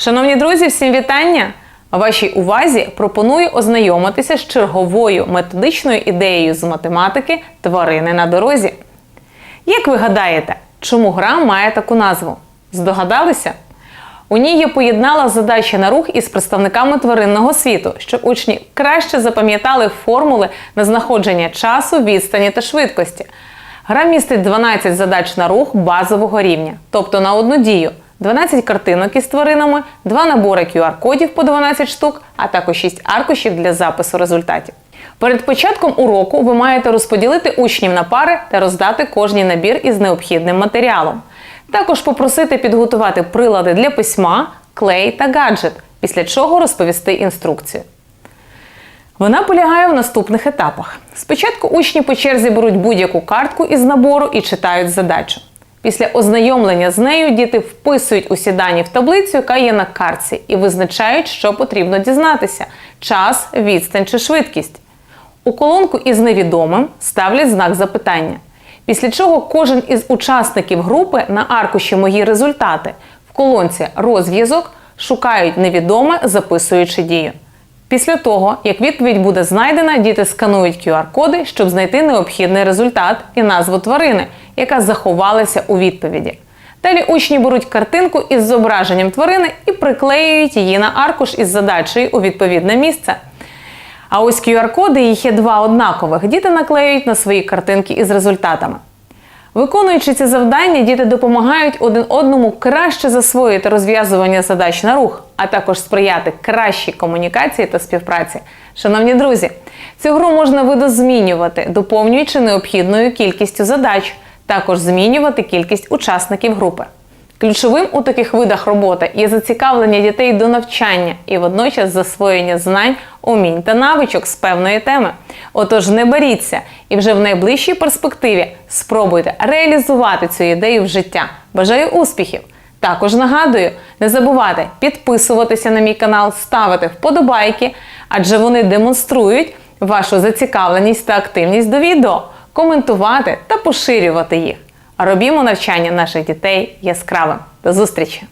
Шановні друзі, всім вітання! Вашій увазі пропоную ознайомитися з черговою методичною ідеєю з математики тварини на дорозі. Як ви гадаєте, чому гра має таку назву? Здогадалися? У ній я поєднала задачі на рух із представниками тваринного світу, щоб учні краще запам'ятали формули на знаходження часу, відстані та швидкості. Гра містить 12 задач на рух базового рівня, тобто на одну дію, 12 картинок із тваринами, 2 набори QR-кодів по 12 штук, а також 6 аркушів для запису результатів. Перед початком уроку ви маєте розподілити учнів на пари та роздати кожній набір із необхідним матеріалом. Також попросити підготувати прилади для письма, клей та гаджет, після чого розповісти інструкцію. Вона полягає в наступних етапах. Спочатку учні по черзі беруть будь-яку картку із набору і читають задачу. Після ознайомлення з нею діти вписують усі дані в таблицю, яка є на картці, і визначають, що потрібно дізнатися: час, відстань чи швидкість. У колонку із невідомим ставлять знак запитання. Після чого кожен із учасників групи на аркуші Мої результати в колонці Розв'язок шукають невідоме, записуючи дію. Після того, як відповідь буде знайдена, діти сканують QR-коди, щоб знайти необхідний результат і назву тварини, яка заховалася у відповіді. Далі учні беруть картинку із зображенням тварини і приклеюють її на аркуш із задачею у відповідне місце. А ось QR-коди, їх є два однакових, діти наклеюють на свої картинки із результатами. Виконуючи ці завдання, діти допомагають один одному краще засвоїти розв'язування задач на рух, а також сприяти кращій комунікації та співпраці. Шановні друзі, цю гру можна видозмінювати, доповнюючи необхідною кількістю задач, також змінювати кількість учасників групи. Ключовим у таких видах роботи є зацікавлення дітей до навчання і водночас засвоєння знань, умінь та навичок з певної теми. Отож, не боріться і вже в найближчій перспективі спробуйте реалізувати цю ідею в життя. Бажаю успіхів! Також нагадую, не забувайте підписуватися на мій канал, ставити вподобайки, адже вони демонструють вашу зацікавленість та активність до відео, коментувати та поширювати їх. Робімо навчання наших дітей яскравим. До зустрічі!